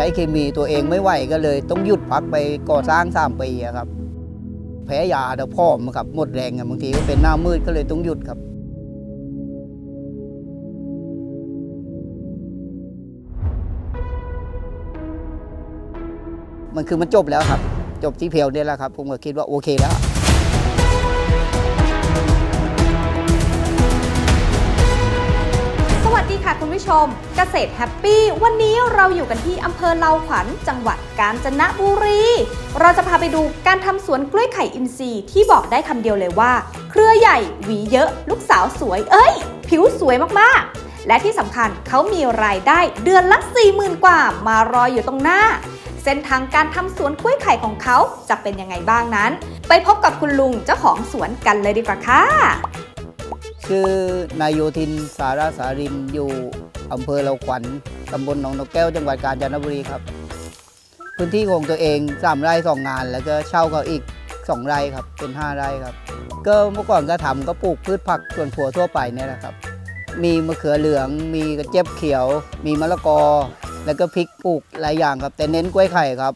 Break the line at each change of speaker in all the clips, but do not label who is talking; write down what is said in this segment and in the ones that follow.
ใช้เคมีตัวเองไม่ไหวก็เลย ต้องหยุดพักไปก่อสร้างสามปีครับ แพ้ยาเดี๋ยวพ่อมครับหมดแรงบางทีก็เป็นหน้ามืดก็เลยต้องหยุดครับมันคือมันจบแล้วครับ จบที่เพียวเนี่ยแหละครับ ผมก็คิดว่าโอเคแล้ว
ดีค่ะคุณผู้ชม เกษตรแฮปปี้ วันนี้เราอยู่กันที่อำเภอเลาขวัญจังหวัดกาญจนบุรี เราจะพาไปดูการทำสวนกล้วยไข่อินทรีย์ที่บอกได้คำเดียวเลยว่า เครือใหญ่หวีเยอะ ลูกสาวสวย เอ้ย ผิวสวยมากๆ และที่สำคัญเขามีรายได้เดือนละ40,000 กว่ามารออยู่ตรงหน้า เส้นทางการทำสวนกล้วยไข่ของเขาจะเป็นยังไงบ้างนั้น ไปพบกับคุณลุงเจ้าของสวนกันเลยดีกว่าค่ะ
ชื่อนายโยธินสาราสารินอยู่อำเภอเราขวัญตำบลหนองนกแก้วจังหวัดกาญจนบุรีครับ พื้นที่ของตัวเองสามไร่สองงาน แล้วก็เช่าเขาอีกสองไร่ครับเป็นห้าไร่ครับ ก็เมื่อก่อนก็ทำก็ปลูกพืชผักสวนครัวทั่วไปเนี่ยแหละครับ มีมะเขือเหลือง มีกระเจี๊ยบเขียว มีมะละกอ แล้วก็พริกปลูกหลายอย่างครับ แต่เน้นกล้วยไข่ครับ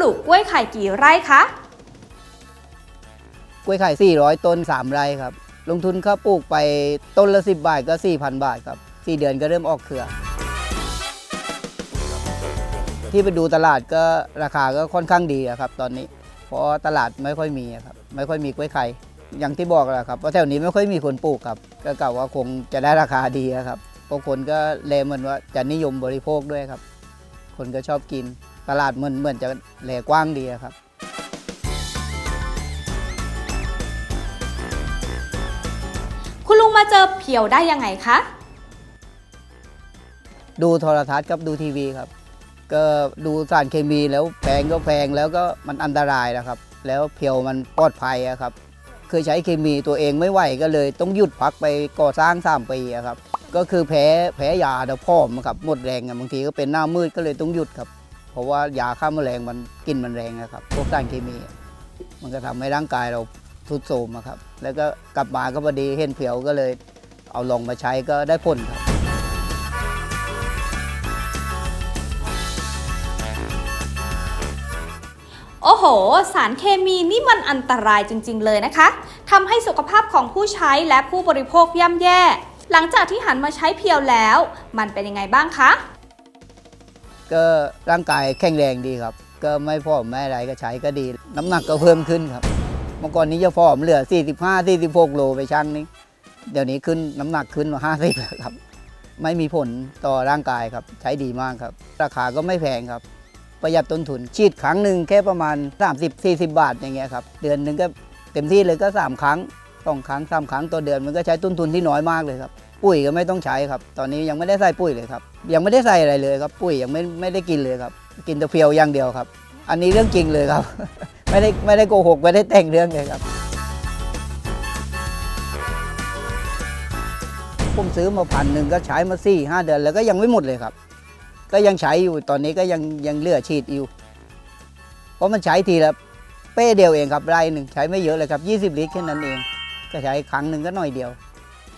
ปลูกกล้วยไข่กี่ไร่คะ
กล้วยไข่ 400 ต้น 3 ไร่ครับ ลงทุนค่าปลูกไปต้นละ 10 บาทก็ 4,000 บาทครับ 4 เดือนก็เริ่มออกเครือ ที่ไปดูตลาดก็ราคาก็ค่อนข้างดีครับตอนนี้ เพราะตลาดไม่ค่อยมีครับ ไม่ค่อยมีกล้วยไข่ อย่างที่บอกแหละครับว่าแถวนี้ไม่ค่อยมีคนปลูกครับ ก็กะว่าคงจะได้ราคาดีอะครับเพราะคนก็เลเหมือนว่าจะนิยมบริโภคด้วยครับ คนก็ชอบกิน ตลาดเหมือนเหมือนจะแหลกว้างดีอะครับ
คุณลุงมาเจอเพียวได้ยังไงคะ
ดูโทรทัศน์กับดูทีวีครับ ก็ดูสารเคมีแล้วแพงก็แพงแล้วก็มันอันตรายนะครับ แล้วเพียวมันปลอดภัยอะครับ เคยใช้เคมีตัวเองไม่ไหวก็เลย ต้องหยุดพักไปก่อสร้าง3ปีอะครับ ก็คือแพ้แพ้ยาเดี๋ยวพ่อมครับหมดแรงอะบางทีก็เป็นหน้ามืดก็เลยต้องหยุดครับ เพราะว่ายาฆ่าแมลงมันกินมันแรงนะครับ พวกสารเคมี มันก็ทำให้ร่างกายเราทุดโทรมครับ แล้วก็กลับมาก็พอดีเห็นเพียวก็เลย เอาลองมาใช้ก็ได้ผลครับ
โอ้โห สารเคมีนี่มันอันตรายจริง ๆ เลยนะคะ ทำให้สุขภาพของผู้ใช้และผู้บริโภคย่ำแย่ หลังจากที่หันมาใช้เพียวแล้ว มันเป็นยังไงบ้างคะ
ก็ร่างกายแข็งแรงดีครับ ก็ไม่ผอมไม่อะไรก็ใช้ก็ดี น้ำหนักก็เพิ่มขึ้นครับ เมื่อก่อนนี้จะผอมเหลือ 45 46 โลไปชั่งนี้ เดี๋ยวนี้ขึ้นน้ำหนักขึ้นมา 50แล้วครับ ไม่มีผลต่อร่างกายครับ ใช้ดีมากครับ ราคาก็ไม่แพงครับ ประหยัดต้นทุนฉีดครั้งหนึ่งแค่ประมาณ 30-40 บาทอย่างเงี้ยครับ เดือนหนึ่งก็เต็มที่เลยก็ 3 ครั้งสองครั้งสามครั้งต่อเดือนมันก็ใช้ต้นทุนที่น้อยมากเลยครับ ปุ๋ยก็ไม่ต้องใช้ครับ ตอนนี้ยังไม่ได้ใส่ปุ๋ยเลยครับ ยังไม่ได้ใส่อะไรเลยครับ ปุ๋ยยังไม่ไม่ได้กินเลยครับ กินแต่เพียวอย่างเดียวครับ อันนี้เรื่องจริงเลยครับ ไม่ได้ไม่ได้โกหกไม่ได้แต่งเรื่องเลยครับผมซื้อมาพันหนึ่งก็ใช้มาสี่ห้าเดือนแล้วก็ยังไม่หมดเลยครับ ก็ยังใช้อยู่ตอนนี้ก็ยังยังเหลือฉีดอยู่ เพราะมันใช้ทีละเป้เดียวเองครับไร่หนึ่งใช้ไม่เยอะเลยครับ 20 ลิตรแค่นั้นเอง ก็ใช้ครั้งหนึ่งก็หน่อยเดียว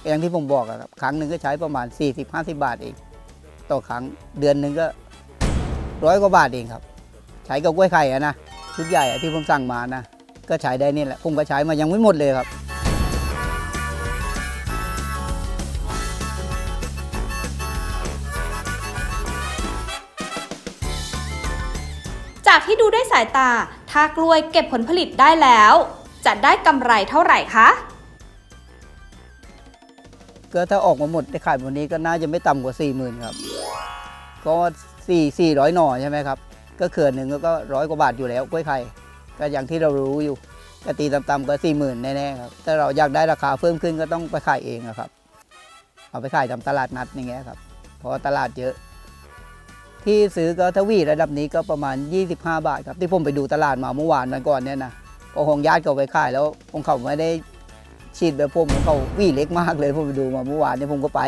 อย่างที่ผมบอกครับครั้งหนึ่งก็ใช้ประมาณ 40-50 บาทเอง ต่อครั้งเดือนหนึ่งก็ร้อยกว่าบาทเองครับ ใช้กับกล้วยไข่อะนะชุดใหญ่ที่ผมสั่งมานะ ก็ใช้ได้นี่แหละผมก็ใช้มายังไม่หมดเลยครับ
จากที่ดูด้วยสายตา ถ้ากล้วยเก็บผลผลิตได้แล้ว จะได้กำไรเท่าไหร่คะ
ก็ถ้าออกมาหมดได้ขายวันนี้ก็น่าจะไม่ต่ำกว่า 4 0,000ครับก็สี่สี่ร้อยหน่อใช่ไหมครับ ก็เขื่อนหนึ่งก็ร้อยกว่าบาทอยู่แล้วกล้วยไข่ก็อย่างที่เรารู้อยู่ก็ตีต่ำๆก็สี่หมื่นแน่ๆครับถ้าเราอยากได้ราคาเพิ่มขึ้นก็ต้องไปขายเองครับ เอาไปขายตามตลาดนัดอย่างเงี้ยครับเพราะตลาดเยอะ ที่ซื้อก็ทวีระดับนี้ก็ประมาณ 25 บาทครับที่ผมไปดูตลาดมาเมื่อวานวันก่อนเนี่ยนะก็ของญาติเขาไปขายแล้วของเขาไม่ได้ ฉีดแบบผมเขาวี่เล็กมากเลยผมไปดูมาเมื่อวานนี่ยผมก็ไป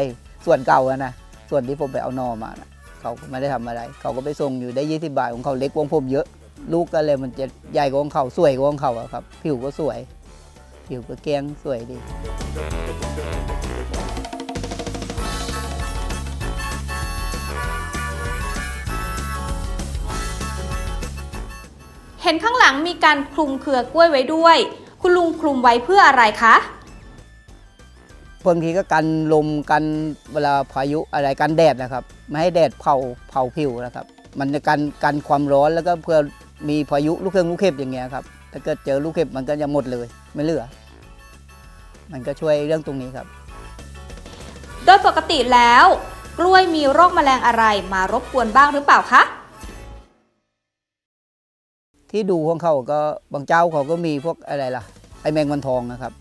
ส่วนเก่าอะนะส่วนที่ผมไปเอานอมานะเขาก็ไม่ได้ทำอะไร เขาก็ไปส่งอยู่ได้20บาทของเขาเล็กกว่าของผมเยอะ ลูกก็เลยมันจะใหญ่กว่าของเขาสวยกว่าของเขาอะครับ ผิวก็สวย ผิวก็เกลี้ยงสวยดี
เห็นข้างหลังมีการคลุมเครือกล้วยไว้ด้วย คุณลุงคลุมไว้เพื่ออะไรคะ
บางทีก็กันลมกันเวลาพายุอะไรกันแดดนะครับ ไม่ให้แดดเผาเผาผิวนะครับ มันจะกันกันความร้อนแล้วก็เพื่อมีพายุลูกเครื่องลูกเห็บอย่างเงี้ยครับถ้าเกิดเจอลูกเห็บมันก็จะหมดเลยไม่เหลือ มันก็ช่วยเรื่องตรงนี้ครับ
โดยปกติแล้ว กล้วยมีโรคแมลงอะไรมารบกวนบ้างหรือเปล่าคะ
ที่ดูของเขาก็บางเจ้าเขาก็มีพวกอะไรล่ะไอแมงวันทองนะครับ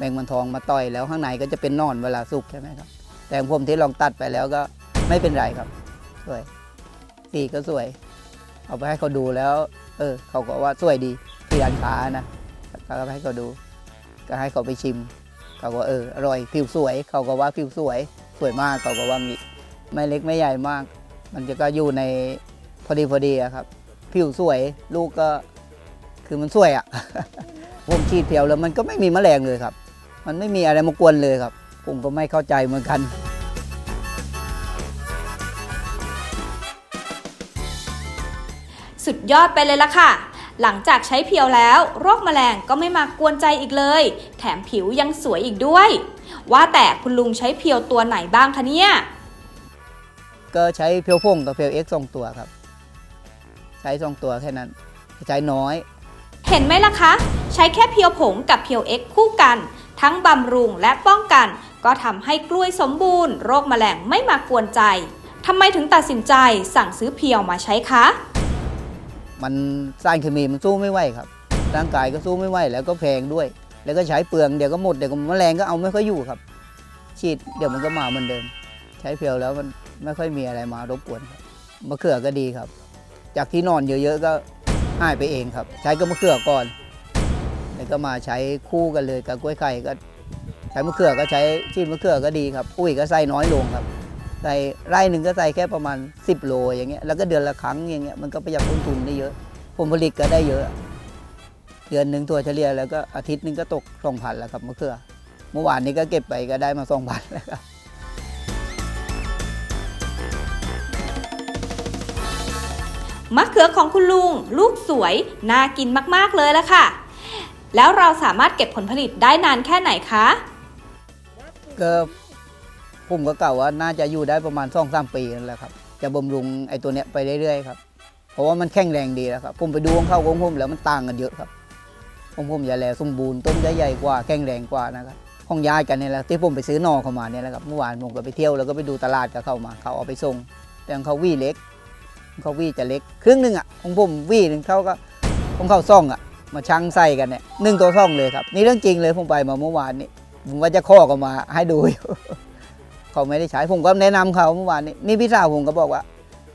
แมงวันทองมาต่อยแล้วข้างในก็จะเป็นนอนเวลาสุกใช่ไหมครับ แต่ผมที่ลองตัดไปแล้วก็ไม่เป็นไรครับ สวยสีก็สวย เอาไปให้เขาดูแล้ว เออ เขาก็ว่าสวยดีที่ร้านค้านะก็เอาไปให้เขาดู ก็ให้เขาไปชิม เขาก็เอออร่อยผิวสวย เขาก็ว่าผิวสวยสวยมากเขาก็ว่ามีไม่เล็กไม่ใหญ่มาก มันจะก็อยู่ในพอดีพอดีครับ ผิวสวยลูกก็คือมันสวยอะ่ะผมฉีดเพียวแล้วมันก็ไม่มีแมลงเลยครับ มันไม่มีอะไรมากวนเลยครับ ผมก็ไม่เข้าใจเหมือนกัน
สุดยอดไปเลยล่ะค่ะ หลังจากใช้เพียวแล้ว โรคแมลงก็ไม่มากวนใจอีกเลย แถมผิวยังสวยอีกด้วย ว่าแต่คุณลุงใช้เพียวตัวไหนบ้างคะเนี่ย
ก็ใช้เพียวพงกับเพียวเอ็กซ์สองตัวครับ ใช้สองตัวแค่นั้น ใช้น้อย
เห็นไหมล่ะคะ ใช้แค่เพียวผงกับเพียวเอ็กซ์คู่กัน ทั้งบำรุงและป้องกัน ก็ทำให้กล้วยสมบูรณ์ โรคแมลงไม่มากวนใจทำไมถึงตัดสินใจสั่งซื้อเพียวมาใช้คะ
มันสารเคมีมันสู้ไม่ไหวครับ ร่างกายก็สู้ไม่ไหวแล้วก็แพงด้วย แล้วก็ใช้เปลืองเดี๋ยวก็หมดเดี๋ยวก็แมลงก็เอาไม่ค่อยอยู่ครับ ฉีดเดี๋ยวมันก็มาเหมือนเดิม ใช้เพียวแล้วมันไม่ค่อยมีอะไรมารบกวนครับมะเขือก็ดีครับ จากที่นอนเยอะๆก็หายไปเองครับ ใช้ก็มะเขือก่อน แล้วก็มาใช้คู่กันเลยกับกล้วยไข่ก็ใช้มะเขือก็ใช้ฉีดมะเขือก็ดีครับปุ๋ยก็ใส่น้อยลงครับใส่ไร่หนึ่งก็ใส่แค่ประมาณ 10 โลอย่างเงี้ยแล้วก็เดือนละครั้งอย่างเงี้ยมันก็ประหยัดต้นทุนได้เยอะผลผลิตก็ได้เยอะ เดือนหนึ่งตัวเฉลี่ยแล้วก็อาทิตย์หนึ่งก็ตกสองพันแล้วครับมะเขือเมื่อวานนี้ก็เก็บไปก็ได้มาสองพันแล้วครับ
มะเขือของคุณลุง ลูกสวย น่ากินมาก ๆ เลยละค่ะ แล้วเราสามารถเก็บผลผลิตได้นานแค่ไหนคะ
ก็ผมก็เก่าว่าน่าจะอยู่ได้ประมาณสองสามปีนั่นแหละครับจะบำรุงไอ้ตัวเนี้ยไปเรื่อยๆครับเพราะว่ามันแข็งแรงดีแล้วครับผมไปดูของเข้าของผมแล้วมันต่างกันเยอะครับของผมจะแลสมบูรณ์ต้นจะใหญ่กว่าแข็งแรงกว่านะครับของยายกันเนี่ยแหละที่ผมไปซื้อหนอเข้ามาเนี่ยแหละครับเมื่อวานผมก็ไปเที่ยวแล้วก็ไปดูตลาดกับเขามา เขาเอาไปส่ง แต่ของเขาวี่เล็กของเขาวี่จะเล็ก ครึ่งหนึ่งอะของผมวี่หนึ่งเขาก็ของเขาซ่องอะ มาชั่งใส่กันเนี่ยหนึ่งตัวซ่องเลยครับ นี่เรื่องจริงเลยผมไปมาเมื่อวานนี้ผมว่าจะข้อก็มาให้ดูอยู่เขาไม่ได้ใช้ผมก็แนะนำเขาเมื่อวานนี้นี่พี่สาวผมก็บอกว่า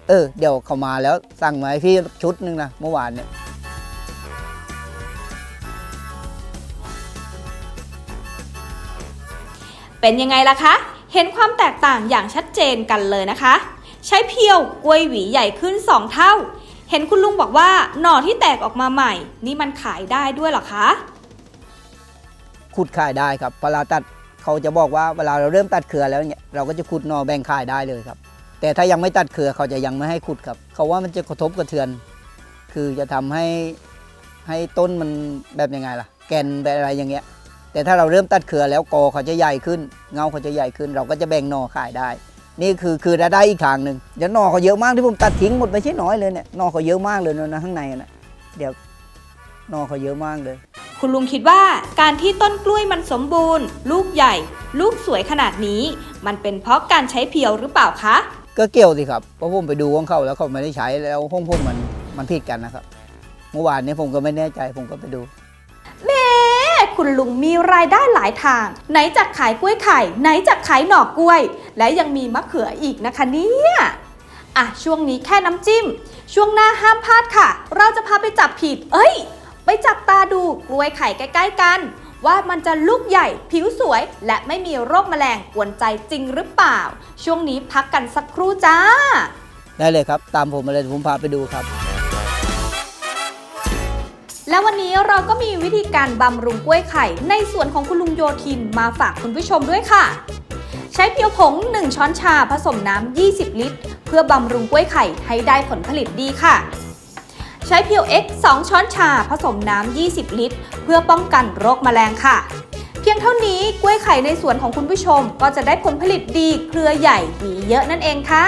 เออ เดี๋ยวเขามาแล้วสั่งมาให้พี่ชุดหนึงนะเมื่อวานเนี่ย
เป็นยังไงล่ะคะ เห็นความแตกต่างอย่างชัดเจนกันเลยนะคะ ใช้เพียวกล้วยหวีใหญ่ขึ้น 2 เท่า เห็นคุณลุงบอกว่าหน่อที่แตกออกมาใหม่ นี่มันขายได้ด้วยหรอคะ
ขุดขายได้ครับเวลาตัดเขาจะบอกว่าเวลาเราเริ่มตัดเครือแล้วเนี่ยเราก็จะขุดหน่อแบ่งขายได้เลยครับ แต่ถ้ายังไม่ตัดเครือเขาจะยังไม่ให้ขุดครับ เขาว่ามันจะกระทบกระเทือน คือจะทำให้ให้ต้นมันแบบยังไงล่ะ แกนแบบอะไรอย่างเงี้ย แต่ถ้าเราเริ่มตัดเครือแล้วกอเขาจะใหญ่ขึ้น เงาเขาจะใหญ่ขึ้น เราก็จะแบ่งหน่อขายได้ นี่คือคือรายได้อีกทางหนึ่งเดี๋ยวหนอเขาเยอะมากที่ผมตัดทิ้งหมดไม่ใช่น้อยเลยเนี่ยหนอเขาเยอะมากเลยนะข้างในนะเดี๋ยวหนอเขาเยอะมากเลย
คุณลุงคิดว่าการที่ต้นกล้วยมันสมบูรณ์ ลูกใหญ่ ลูกสวยขนาดนี้ มันเป็นเพราะการใช้เพียวหรือเปล่าคะ
ก็เกี่ยวสิครับเพราะผมไปดูของเขาแล้วเขาไม่ได้ใช้แล้วห้องผมมันมันผิดกันนะครับ เมื่อวานนี้ผมก็ไม่แน่ใจผมก็ไปดู
แม่ คุณลุงมีรายได้หลายทาง ไหนจากขายกล้วยไข่ ไหนจากขายหน่อกล้วย และยังมีมะเขืออีกนะคะเนี่ยอะช่วงนี้แค่น้ำจิ้ม ช่วงหน้าห้ามพลาดค่ะ เราจะพาไปจับผิด เอ้ย ไปจับตาดูกล้วยไข่ใกล้ ๆ กัน ว่ามันจะลูกใหญ่ผิวสวย และไม่มีโรคแมลงกวนใจจริงหรือเปล่า ช่วงนี้พักกันสักครู่จ้า
ได้เลยครับ ตามผมมาเลยผมพาไปดูครับ
และวันนี้เราก็มีวิธีการบำรุงกล้วยไข่ ในส่วนของคุณลุงโยธินมาฝากคุณผู้ชมด้วยค่ะ ใช้เพียวผง 1 ช้อนชาผสมน้ำ 20 ลิตร เพื่อบำรุงกล้วยไข่ให้ได้ผลผลิตดีค่ะ ใช้เพียว X 2 ช้อนชาผสมน้ำ 20 ลิตร เพื่อป้องกันโรคแมลงค่ะเพียงเท่านี้กล้วยไข่ในสวนของคุณผู้ชมก็จะได้ผลผลิตดีเครือใหญ่มีเยอะนั่นเองค่ะ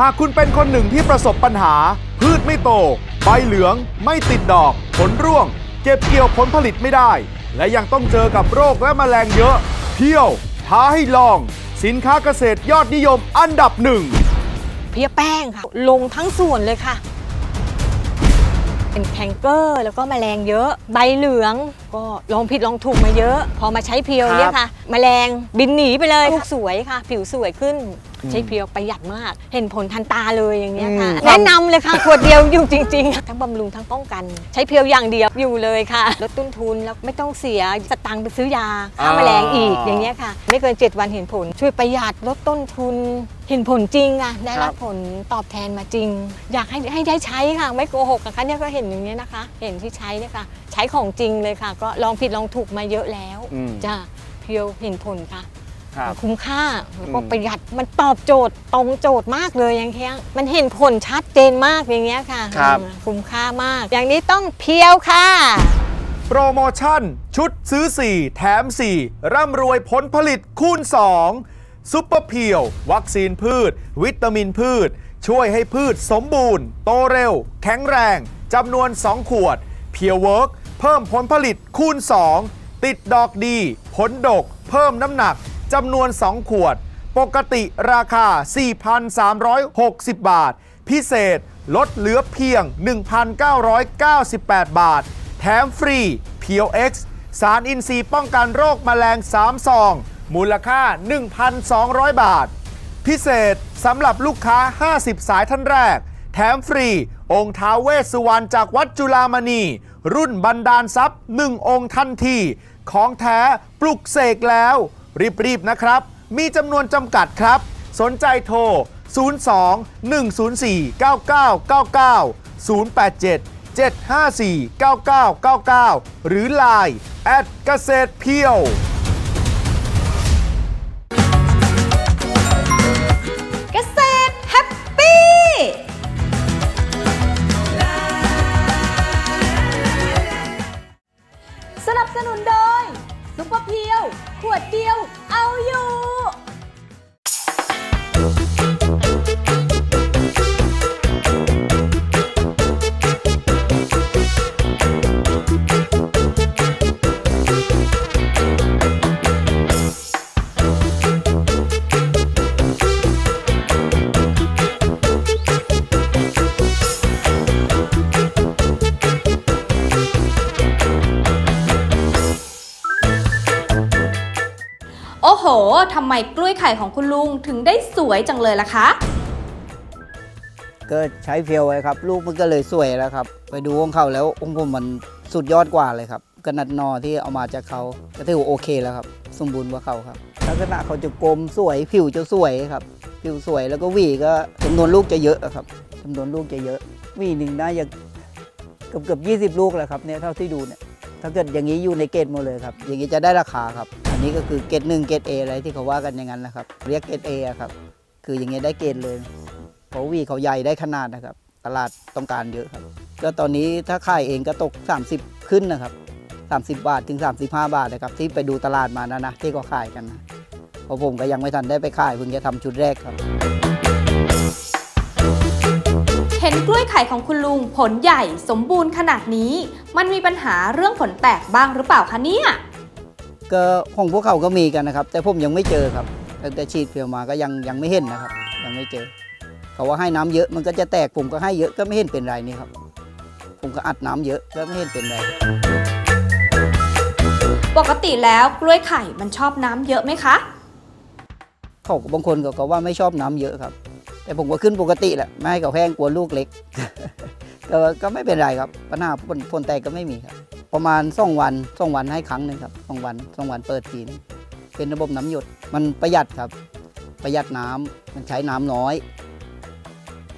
หากคุณเป็นคนหนึ่งที่ประสบปัญหา พืชไม่โต ใบเหลืองไม่ติดดอก ผลร่วง เก็บเกี่ยวผลผลิตไม่ได้ และยังต้องเจอกับโรคและแมลงเยอะ เที่ยวท้าให้ลอง สินค้าเกษตรยอดนิยมอันดับหนึ่ง
เพี้ยแป้งค่ะ ลงทั้งส่วนเลยค่ะ เป็นแคนเกอร์แล้วก็แมลงเยอะ ใบเหลือง ก็ลองผิดลองถูกมาเยอะ พอมาใช้เพียว
ครับ
เนี่ยค่ะแมลงบินหนีไปเลยลูกสวยค่ะ ผิวสวยขึ้นใช้เพียวประหยัดมาก เห็นผลทันตาเลยอย่างเงี้ยค่ะ
อืม
แนะนำเลยค่ะขวดเดียวอยู่จริง ๆ ทั้งบำรุงทั้งป้องกัน ใช้เพียวอย่างเดียวอยู่เลยค่ะลดต้นทุนแล้วไม่ต้องเสียสตังค์ไปซื้อยาฆ่าแมลงอีกอย่างเงี้ยค่ะ ไม่เกิน 7 วันเห็นผล ช่วยประหยัดลดต้นทุน เห็นผลจริงอะได้รับผลตอบแทนมาจริง อยากให้ให้ได้ใช้ค่ะ ไม่โกหกนะคะเนี่ยก็เห็นอย่างเนี้ยนะคะ เห็นที่ใช้เนี่ยค่ะ ใช้ของจริงเลยค่ะก็ลองผิดลองถูกมาเยอะแล้ว
อืม
จ้ะเพียวเห็นผลค่ะ
ครับ
คุ้มค่าแล้วก็
อืม
ประหยัดมันตอบโจทย์ตรงโจทย์มากเลยอย่างเงี้ยมันเห็นผลชัดเจนมากอย่างเงี้ยค่ะ
ครับ
อืมคุ้มค่ามาก อย่างนี้ต้องเพียวค่ะ
โปรโมชั่น ชุดซื้อ 4 แถม 4 ร่ำรวยผลผลิตคูณ 2 ซุปเปอร์เพียว วัคซีนพืช วิตามินพืช ช่วยให้พืชสมบูรณ์ โตเร็ว แข็งแรงจำนวน 2 ขวด เพียวเวิร์ก เพิ่มผลผลิตคูณ 2 ติดดอกดี ผลดก เพิ่มน้ำหนักจำนวน 2 ขวด ปกติราคา 4,360 บาท พิเศษลดเหลือเพียง 1,998 บาท แถมฟรีเพียว X สารอินทรีย์ป้องกันโรคแมลง 3 ซอง มูลค่า 1,200 บาท พิเศษสำหรับลูกค้า 50 สายท่านแรก แถมฟรี องค์ท้าเวสสุวรรณจากวัดจุฬามณี รุ่นบันดาลทรัพย์1องค์ทันที ของแท้ปลุกเสกแล้ว รีบ ๆ นะครับ มีจำนวนจำกัดครับ สนใจโทร 02 104 9999 087 754 9999 หรือ Line แอดเกษตรเพียว
ทำไมกล้วยไข่ของคุณลุงถึงได้สวยจังเลยล่ะคะ
ก็ใช้เฟียวไว้ครับ ลูกมันก็เลยสวยแล้วครับ ไปดูของเขาแล้วองค์ผมมันสุดยอดกว่าเลยครับกระนัดนอที่เอามาจากเขาก็ถือว่าโอเคแล้วครับ สมบูรณ์กว่าเขาครับลักษณะเขาจะกลมสวยผิวจะสวยครับ ผิวสวยแล้วก็หวีก็จำนวนลูกจะเยอะอะครับจำนวนลูกจะเยอะหวีหนึ่งน่าจะเกือบเกือบยีลูกแหละครับเนี่ยเท่าที่ดูเนี่ยถ้าเกิดอย่างนี้อยู่ในเกตหมดเลยครับ อย่างนี้จะได้ราคาครับ นนี้ก็คือเกตหนึ่งเกตเออะไรที่เขาว่ากันอย่างนั้นนะครับ เรียกเกตเอะครับ คืออย่างนี้ยได้เกตเลยเพราะวีเขาใหญ่ได้ขนาดนะครับ ตลาดต้องการเยอะครับ ก็ตอนนี้ถ้าขายเองก็ตก 30 ขึ้นนะครับ 30 บาทถึง 35 บาทนะครับ ที่ไปดูตลาดมานะนะที่เขาขายกันนะเพราะผมก็ยังไม่ทันได้ไปขายเพิ่งจะทำชุดแรกครับ
เห็นกล้วยไข่ของคุณลุงผลใหญ่สมบูรณ์ขนาดนี้ มันมีปัญหาเรื่องผลแตกบ้างหรือเปล่าคะเนี่ย
ก็ของพวกเขาก็มีกันนะครับ แต่ผมยังไม่เจอครับตั้งแต่ฉีดเพียวมาก็ยังยังไม่เห็นนะครับ ยังไม่เจอ เขาว่าให้น้ำเยอะมันก็จะแตกผมก็ให้เยอะก็ไม่เห็นเป็นไรนี่ครับ ผมก็อัดน้ำเยอะก็ไม่เห็นเป็นไร
ปกติแล้วกล้วยไข่มันชอบน้ำเยอะไหมคะ
เขาก็บางคนเขาก็ว่าไม่ชอบน้ำเยอะครับ แต่ผมก็ขึ้นปกติแหละไม่ให้เขาแห้งกลัวลูกเล็ก ก็ก็ไม่เป็นไรครับปัญหาพ่นพ่นแตกก็ไม่มีครับ ประมาณสองวันสองวันให้ครั้งหนึ่งครับสองวันสองวันเปิดทีนึงเป็นระบบน้ำหยดมันประหยัดครับ ประหยัดน้ำมันใช้น้ำน้อย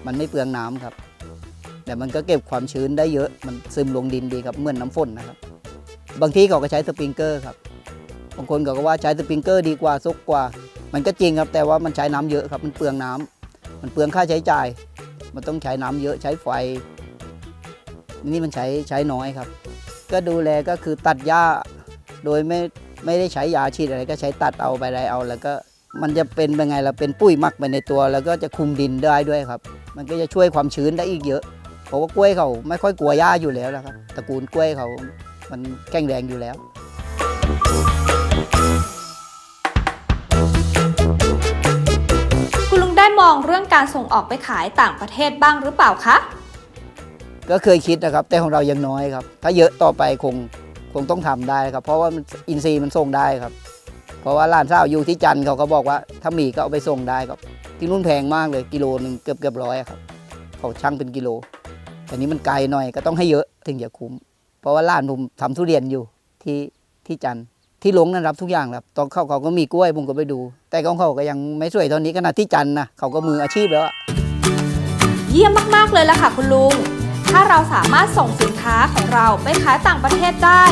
มันไม่เปลืองน้ำครับ แต่มันก็เก็บความชื้นได้เยอะมันซึมลงดินดีครับเหมือนน้ำฝนนะครับ บางทีเขาก็ใช้สปริงเกอร์ครับบางคนก็ว่าใช้สปริงเกอร์ดีกว่าซกกว่า มันก็จริงครับแต่ว่ามันใช้น้ำเยอะครับ มันเปลืองน้ำมันเปลืองค่าใช้จ่าย มันต้องใช้น้ำเยอะใช้ไฟ นี่มันใช้ใช้น้อยครับ ก็ดูแลก็คือตัดหญ้าโดยไม่ไม่ได้ใช้ยาฉีดอะไรก็ใช้ตัดเอาไปอะไรเอา แล้วก็มันจะเป็นเป็นไงล่ะเป็นปุ้ยหมักไปในตัว แล้วก็จะคุมดินได้ด้วยครับ มันก็จะช่วยความชื้นได้อีกเยอะ เพราะว่ากล้วยเขาไม่ค่อยกลัวหญ้าอยู่แล้วนะครับตระกูลกล้วยเขามันแข็งแรงอยู่แล้ว
คุณลุงได้มองเรื่องการส่งออกไปขายต่างประเทศบ้างหรือเปล่าคะ
ก็เคยคิดนะครับ แต่ของเรายังน้อยครับ ถ้าเยอะต่อไปคงคงต้องทำได้ครับ เพราะว่าอินทรีย์มันส่งได้ครับ เพราะว่าร้านเช้าอยู่ที่จันเขาก็บอกว่าถ้ามีก็เอาไปส่งได้ครับ ที่นู่นแพงมากเลยกิโลหนึ่งเกือบเกือบร้อยครับเขาช่างเป็นกิโลแต่นี้มันไกลหน่อยก็ต้องให้เยอะถึงจะคุ้ม เพราะว่าร้านผมทำทุเรียนอยู่ที่ที่จันที่ลงนั้นรับทุกอย่างครับตอนเข้าเขาก็มีกล้วยผมก็ไปดู แต่ของเขาก็ยังไม่สวยเท่านี้ขนาดที่จันนะเขาก็มืออาชีพแล้ว
เยี่ยมมากๆเลยล่ะค่ะคุณลุง ถ้าเราสามารถส่งสินค้าของเราไปขายต่างประเทศได้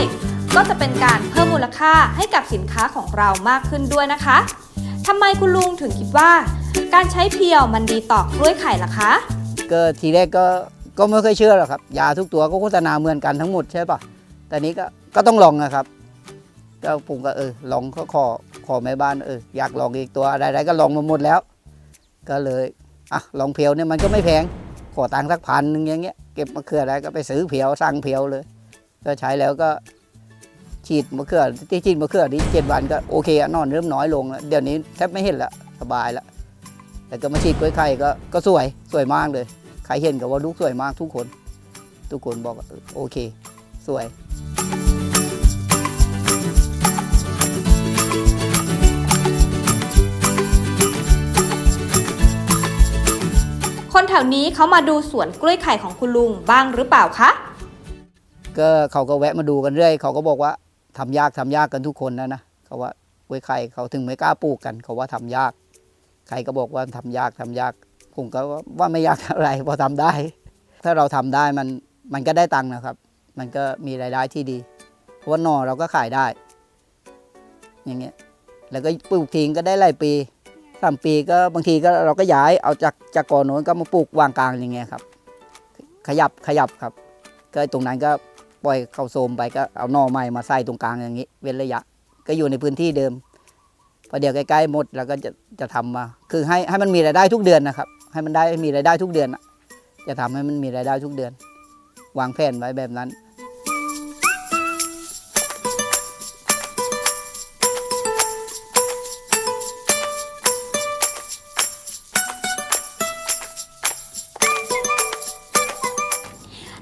ก็จะเป็นการเพิ่มมูลค่าให้กับสินค้าของเรามากขึ้นด้วยนะคะทำไมคุณลุงถึงคิดว่า การใช้เพียวมันดีต่อกล้วยไข่ล่ะคะ
ก็ทีแรกก็ก็ไม่เคยเชื่อหรอกครับ ยาทุกตัวก็โฆษณาเหมือนกันทั้งหมดใช่ปะแต่นี้ก็ก็ต้องลองนะครับก็ผมก็เออลองก็ขอขอแม่บ้านเอออยากลองอีกตัวอะไรๆก็ลองมาหมดแล้ว ก็เลยอะลองเพียวเนี่ยมันก็ไม่แพง ขอตังค์สักพันหนึ่งอย่างเงี้ยเก็บมะเขืออะไรก็ไปซื้อเพียวสั่งเพียวเลย ก็ใช้แล้วก็ฉีดมะเขือที่ฉีดมะเขือนี้เจ็ดวันก็โอเคอนอนเริ่มน้อยลงแล้วเดี๋ยวนี้แทบไม่เห็นละสบายละแต่ก็มาฉีดกล้วยไข่ก็ก็สวยสวยมากเลยใครเห็นก็ว่าลูกสวยมากทุกคน ทุกคนบอกโอเค สวย
คนแถวนี้เขามาดูสวนกล้วยไข่ของคุณลุงบ้างหรือเปล่าคะ
ก็เขาก็แวะมาดูกันเรื่อย เขาก็บอกว่าทำยากทำยากกันทุกคนนะนะเขาว่ากล้วยไข่เขาถึงไม่กล้าปลูกกันเขาว่าทำยาก ใครก็บอกว่าทำยากทำยาก ผมก็ว่าไม่ยากอะไรพอทำได้ ถ้าเราทำได้มันมันก็ได้ตังค์นะครับ มันก็มีรายได้ที่ดี เพราะว่าหน่อเราก็ขายได้ อย่างเงี้ย แล้วก็ปลูกทิ้งก็ได้หลายปี สามปีก็บางทีก็เราก็ย้ายเอาจากจากก่อนโน้นก็มาปลูกวางกลางอย่างเงี้ยครับ ขยับขยับครับ ก็ตรงนั้นก็ปล่อยเข้าโซมไปก็เอาหน่อใหม่มาใส่ตรงกลางอย่างนี้ เว้นระยะ ก็อยู่ในพื้นที่เดิมพอเดี๋ยวใกล้ๆหมดแล้วก็จะจะทำมา คือให้ให้มันมีรายได้ทุกเดือนนะครับ ให้มันได้มีรายได้ทุกเดือนจะทำให้มันมีรายได้ทุกเดือน วางแผนไว้แบบนั้น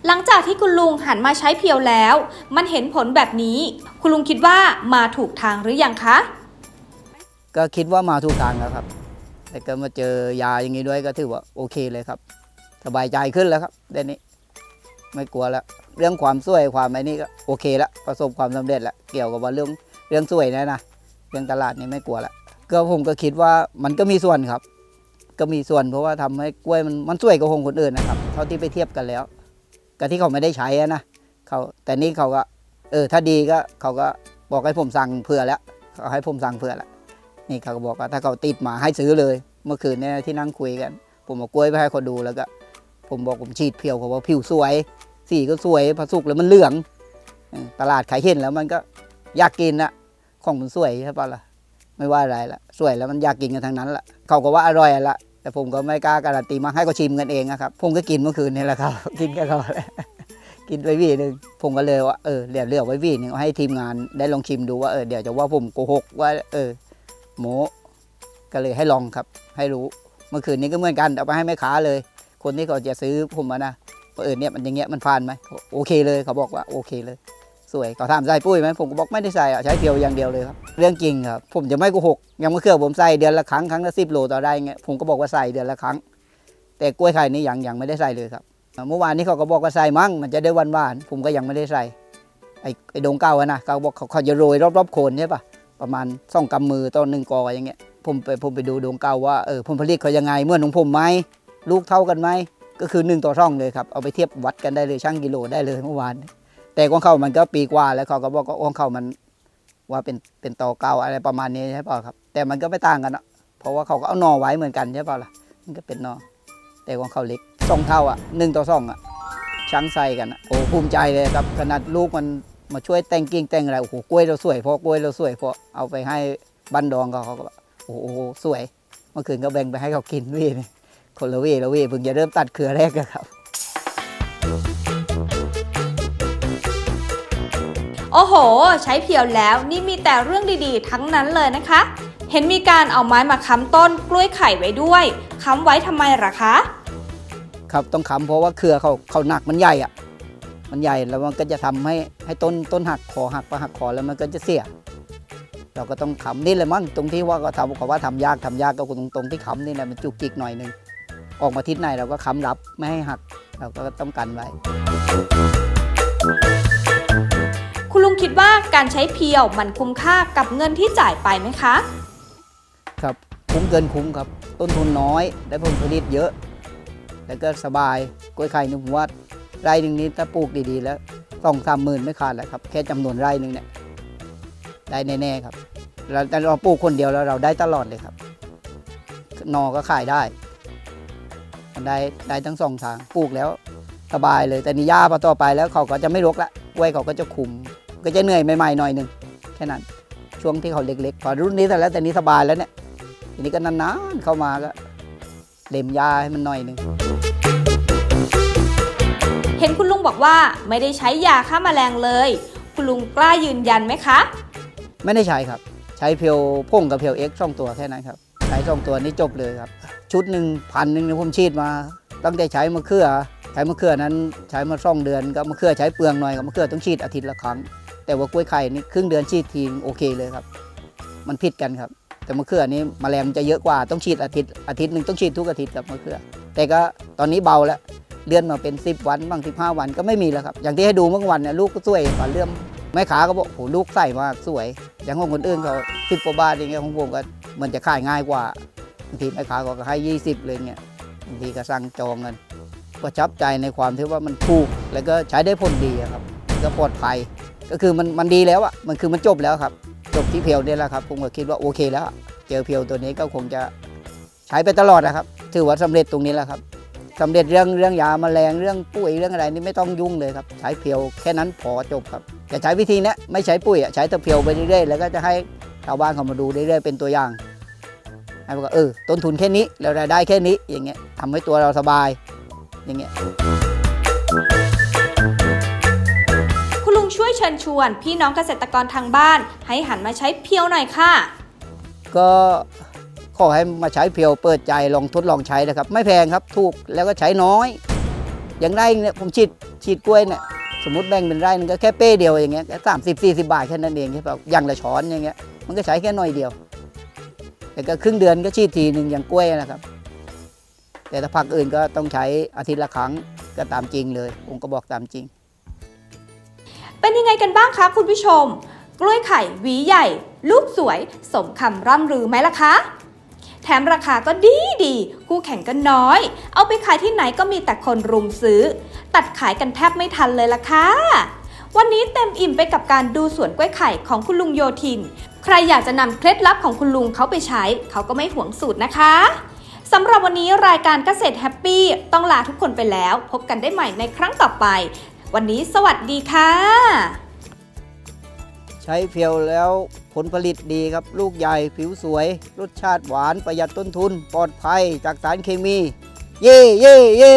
หลังจากที่คุณลุงหันมาใช้เพียวแล้ว มันเห็นผลแบบนี้ คุณลุงคิดว่ามาถูกทางหรือยังคะ
ก็คิดว่ามาถูกทางแล้วครับ แต่ก็มาเจอยาอย่างนี้ด้วยก็ถือว่าโอเคเลยครับ สบายใจขึ้นแล้วครับเดี๋ยวนี้ ไม่กลัวแล้ว เรื่องความสวยความไอ้นี่ก็โอเคแล้วประสบความสำเร็จแล้วเกี่ยวกับว่าเรื่องเรื่องสวยนะนะเรื่องตลาดนี่ไม่กลัวแล้วก็ผมก็คิดว่ามันก็มีส่วนครับ ก็มีส่วนเพราะว่าทำให้กล้วยมันมันสวยกว่าของคนอื่นนะครับ เท่าที่ไปเทียบกันแล้ว กับที่เขาไม่ได้ใช้นะเขาแต่นี่เขาก็เออถ้าดีก็เขาก็บอกให้ผมสั่งเผื่อแล้วเขาให้ผมสั่งเผื่อแล้วนี่เขาก็บอกว่าถ้าเขาติดมาให้ซื้อเลย เมื่อคืนเนี่ยที่นั่งคุยกัน ผมเอากล้วยไปให้เขาดูแล้วก็ ผมบอกผมฉีดเพียวเขาว่าผิวสวย สีก็สวยพอสุกแล้วมันเหลือง ตลาดขายเห็นแล้วมันก็อยากกินอะของมันสวยใช่ปะล่ะไม่ว่าอะไรละสวยแล้วมันอยากกินกันทั้งนั้นละเขาก็ว่าอร่อยอะละ แต่ผมก็ไม่กล้าการันตีมาให้เขาชิมกันเองนะครับ ผมก็กินเมื่อคืนนี่แหละครับ กินกับเขาแหละกินไปวีหนึ่งผมก็เลยว่าเออเดี๋ยวเหลือไว้วีหนึ่งให้ทีมงานได้ลองชิมดูว่าเออเดี๋ยวจะว่าผมโกหกว่าเออโมก็เลยให้ลองครับ ให้รู้เมื่อคืนนี้ก็เหมือนกันเอาไปให้แม่ค้าเลย คนที่เขาจะซื้อผมมานะว่าเออเนี่ยมันอย่างเงี้ยมันผ่านไหมโอเคเลยเขาบอกว่าโอเคเลย สวยเขาถามใส่ปุ้ยไหมผมก็บอกไม่ได้ใส่อะใช้เพียวอย่างเดียวเลยครับเรื่องจริงครับผมจะไม่โกหกอยังมะเขือผมใส่เดือนละครั้งครั้งละสิบโลต่อได้เงี้ยผมก็บอกว่าใส่เดือนละครั้ง แต่กล้วยไข่นี่ยังยังไม่ได้ใส่เลยครับเมื่อวานนี้เขาก็บอกว่าใส่มั้งมันจะได้วานหวานผมก็ยังไม่ได้ใส่ไอ้ไอ้ดงเก้าอะนะเขาบอกเขาเขาจะโรยรอบๆโคนใช่ปะประมาณสองกำมือต่อหนึ่งกออย่างเงี้ยผมไปผมไปดูดงเก้าว่าเออผลผลิตเขายังไงเมื่อนของผมไหมลูกเท่ากันไหมก็คือหนึ่งต่อช่องเลยครับเอาไปเทียบวัดกันได้เลยช่างกิโลได้เลยเมื่อวาน แต่ของเขามันก็ปีกว่าแล้วเขาก็บอกว่าของเขามันว่าเป็นเป็นต่อเก่าอะไรประมาณนี้ใช่ป่าครับ แต่มันก็ไม่ต่างกันอะเพราะว่าเขาก็เอาหนอไว้เหมือนกันใช่ป่าล่ะมันก็เป็นหนอแต่ของเขาเล็กสองเท่าอะหนึ่งต่อสองอะช้างใส่กันโอ้ภูมิใจเลยครับขนาดลูกมันมาช่วยแต่งกิ่งแต่งอะไรโอ้โหกล้วยเราสวยเพราะกล้วยเราสวยเพราะเอาไปให้บ้านดองเขาเขาก็โอ้โหสวย เมื่อคืนก็แบ่งไปให้เขากินวยนี่คนละเวยละเวยเพิ่งจะเริ่มตัดเครือแรกอะครับ
โอ้โห ใช้เพียวแล้วนี่มีแต่เรื่องดีๆ ทั้งนั้นเลยนะคะ เห็นมีการเอาไม้มาค้ำต้นกล้วยไข่ไว้ด้วยค้ำไว้ทำไมล่ะคะ
ครับต้องค้ำเพราะว่าเครือเขาเขาหนักมันใหญ่อะมันใหญ่แล้วมันก็จะทำให้ให้ต้นต้นหักคอหักพอหักคอแล้วมันก็จะเสีย เราก็ต้องค้ำนี่เลยมั้งตรงที่ว่าก็ทำเขาว่าทำยากทำยากก็ตรงตรงที่ค้ำนี่แหละมันจุกจิกหน่อยหนึงออกมาทิศไหนเราก็ค้ำรับไม่ให้หัก เราก็ต้องกันไว้
คุณลุงคิดว่าการใช้เพียวมันคุ้มค่ากับเงินที่จ่ายไปไหมคะ
ครับคุ้มเกินคุ้มครับ ต้นทุนน้อยได้ผลผลิตเยอะ แล้วก็สบายกล้วยไข่นี่ผมว่าไร่หนึ่งนี้ถ้าปลูกดีๆ แล้วสองสามหมื่นไม่ขาดแล้วครับ แค่จำนวนไร่หนึ่งเนี่ยได้แน่ๆครับแล้วแต่เราปลูกคนเดียวแล้วเราได้ตลอดเลยครับนอก็ขายได้ มันได้ได้ทั้งสองทางปลูกแล้วสบายเลยแต่นี่หญ้าพอต่อไปแล้วเขาก็จะไม่รกละกล้วยเขาก็จะคุม ก็จะเหนื่อยใหม่ๆหน่อยหนึ่งแค่นั้น ช่วงที่เขาเล็กๆพอรุ่นนี้แต่แล้วแต่นี้สบายแล้วเนี่ยทีนี้ก็นานๆเข้ามาก็เล็มยาให้มันหน่อยหนึ่ง
เห็นคุณลุงบอกว่าไม่ได้ใช้ยาฆ่าแมลงเลย คุณลุงกล้ายืนยันไหมคะ
ไม่ได้ใช้ครับ ใช้เพียวพ่งกับเพียวเอ็กซ์ช่องตัวแค่นั้นครับใช้ช่องตัวนี้จบเลยครับ ชุดหนึ่งพันหนึ่งเนี่ยผมฉีดมา ตั้งแต่ใช้มะเขือใช้มะเขือนั้นใช้มาสองเดือนก็มะเขือใช้เปลืองหน่อยกับมะเขือต้องฉีดอาทิตย์ละครั้ง แต่ว่ากล้วยไข่นี่ครึ่งเดือนฉีดทีโอเคเลยครับ มันผิดกันครับ แต่มะเขือนี้แมลงมันจะเยอะกว่าต้องฉีดอาทิตย์อาทิตย์หนึ่งต้องฉีดทุกอาทิตย์กับมะเขือ แต่ก็ตอนนี้เบาแล้วเลื่อนมาเป็น 10 วันบ้าง15 วันก็ไม่มีแล้วครับ อย่างที่ให้ดูเมื่อวันเนี่ยลูกก็สวยกว่าเลื่อมแม่ค้าก็บอกโหลูกใส่มากสวย อย่างของคนอื่นเขาสิบกว่าบาทอย่างเงี้ยของผมก็มันจะขายง่ายกว่าบางทีแม่ค้าก็ให้ 20 เลยเนี่ยบางทีก็สั่งจองกันประทับใจในความที่ว่ามันถูก แล้วก็ใช้ได้ผลดีครับ ก็ปลอดภัย ก็คือมันมันดีแล้วอะมันคือมันจบแล้วครับ จบที่เพียวเนี่ยแหละครับผมก็คิดว่าโอเคแล้วเจอเพียวตัวนี้ก็คงจะใช้ไปตลอดนะครับ ถือว่าสำเร็จตรงนี้แล้วครับสำเร็จเรื่องเรื่องยาแมลงเรื่องปุ๋ยเรื่องอะไรนี่ไม่ต้องยุ่งเลยครับ ใช้เพียวแค่นั้นพอจบครับจะใช้วิธีนี้ไม่ใช้ปุ๋ยอะใช้แต่เพียวไปเรื่อยๆแล้วก็จะให้ชาวบ้านเขามาดูเรื่อยๆเป็นตัวอย่างให้บอกว่าเออต้นทุนแค่นี้แล้วรายได้แค่นี้อย่างเงี้ยทำให้ตัวเราสบายอย่างเงี้ย
เชิญชวน พี่น้องเกษตรกรทางบ้าน ให้หันมาใช้เพียวหน่อยค่ะ
ก็ขอให้มาใช้เพียวเปิดใจลองทดลองใช้นะครับ ไม่แพงครับถูกแล้วก็ใช้น้อย อย่างไรเนี่ยผมฉีดฉีดกล้วยเนี่ยสมมติแบ่งเป็นไร่นึงก็แค่เป้เดียวอย่างเงี้ยแค่สามสิบสี่สิบาทแค่นั้นเองใช่ป่ะอย่างละช้อนอย่างเงี้ยมันก็ใช้แค่หน่อยเดียว แต่ก็ครึ่งเดือนก็ฉีดทีหนึ่งอย่างกล้วยนะครับ แต่ถ้าผักอื่นก็ต้องใช้อาทิตย์ละครั้งก็ตามจริงเลยผมก็บอกตามจริง
เป็นยังไงกันบ้างคะคุณผู้ชม กล้วยไข่หวีใหญ่ ลูกสวย สมคำร่ำลือไหมล่ะคะ แถมราคาก็ดีดี คู่แข่งก็น้อย เอาไปขายที่ไหนก็มีแต่คนรุมซื้อ ตัดขายกันแทบไม่ทันเลยล่ะค่ะวันนี้เต็มอิ่มไปกับการดูสวนกล้วยไข่ของคุณลุงโยธิน ใครอยากจะนำเคล็ดลับของคุณลุงเขาไปใช้ เขาก็ไม่หวงสูตรนะคะสำหรับวันนี้รายการเกษตรแฮปปี้ต้องลาทุกคนไปแล้ว พบกันได้ใหม่ในครั้งต่อไป วันนี้สวัสดีค่ะ
ใช้เพียวแล้วผลผลิตดีครับ ลูกใหญ่ผิวสวย รสชาติหวานประหยัดต้นทุน ปลอดภัยจากสารเคมี เย่เย่เย่